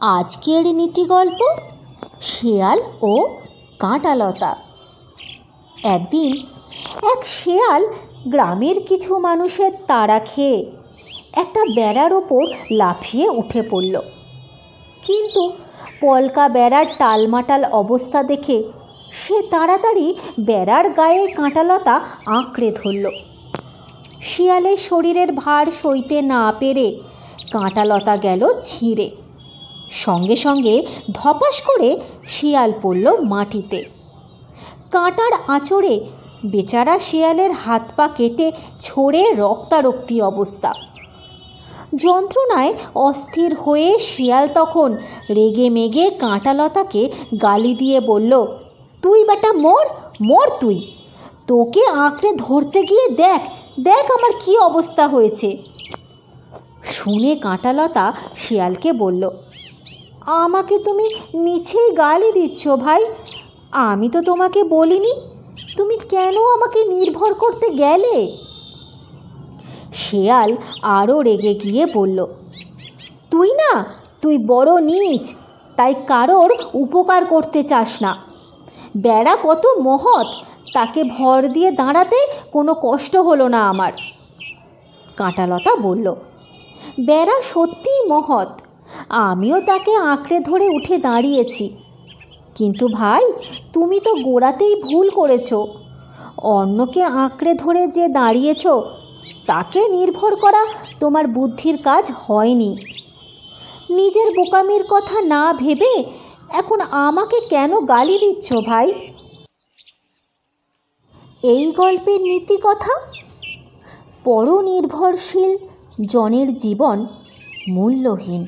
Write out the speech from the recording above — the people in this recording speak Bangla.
আজকের নীতি গল্প শেয়াল ও কাঁটালতা। একদিন এক শেয়াল গ্রামের কিছু মানুষের তাড়া খেয়ে একটা বেড়ার ওপর লাফিয়ে উঠে পড়ল। কিন্তু পলকা বেড়ার টালমাটাল অবস্থা দেখে সে তাড়াতাড়ি বেড়ার গায়ে কাঁটালতা আঁকড়ে ধরল। শিয়ালের শরীরের ভার সইতে না পেরে কাঁটালতা গেল ছিঁড়ে। সঙ্গে সঙ্গে ধপাস করে শিয়াল পড়ল মাটিতে। কাঁটার আঁচড়ে বেচারা শিয়ালের হাত পা কেটে ছড়ে রক্তারক্তি অবস্থা। যন্ত্রণায় অস্থির হয়ে শিয়াল তখন রেগে মেগে কাঁটালতাকে গালি দিয়ে বলল, তুই বেটা মর মর তুই। তোকে আঁকড়ে ধরতে গিয়ে দেখ দেখ আমার কি অবস্থা হয়েছে। শুনে কাঁটালতা শিয়ালকে বলল আমাকে তুমি মিছেই গালি দিচ্ছ ভাই। আমি তো তোমাকে বলিনি। তুমি কেন আমাকে নির্ভর করতে গেলে? শেয়াল আরও রেগে গিয়ে বলল, তুই না, তুই বড় নিচ, তাই কারোর উপকার করতে চাস না। বেড়া কত মহৎ, তাকে ভর দিয়ে দাঁড়াতে কোনো কষ্ট হলো না আমার। কাঁটালতা বলল, বেড়া সত্যিই মহৎ আমিও তাকে আঁকড়ে ধরে উঠে দাঁড়িয়েছি। কিন্তু ভাই, তুমি তো গোড়াতেই ভুল করেছ। অন্যকে আঁকড়ে ধরে যে দাঁড়িয়েছ, তাকে নির্ভর করা তোমার বুদ্ধির কাজ হয়নি। নিজের বোকামির কথা না ভেবে এখন আমাকে কেন গালি দিচ্ছ ভাই? এই গল্পের নীতি কথা পরনির্ভরশীল জনের জীবন মূল্যহীন।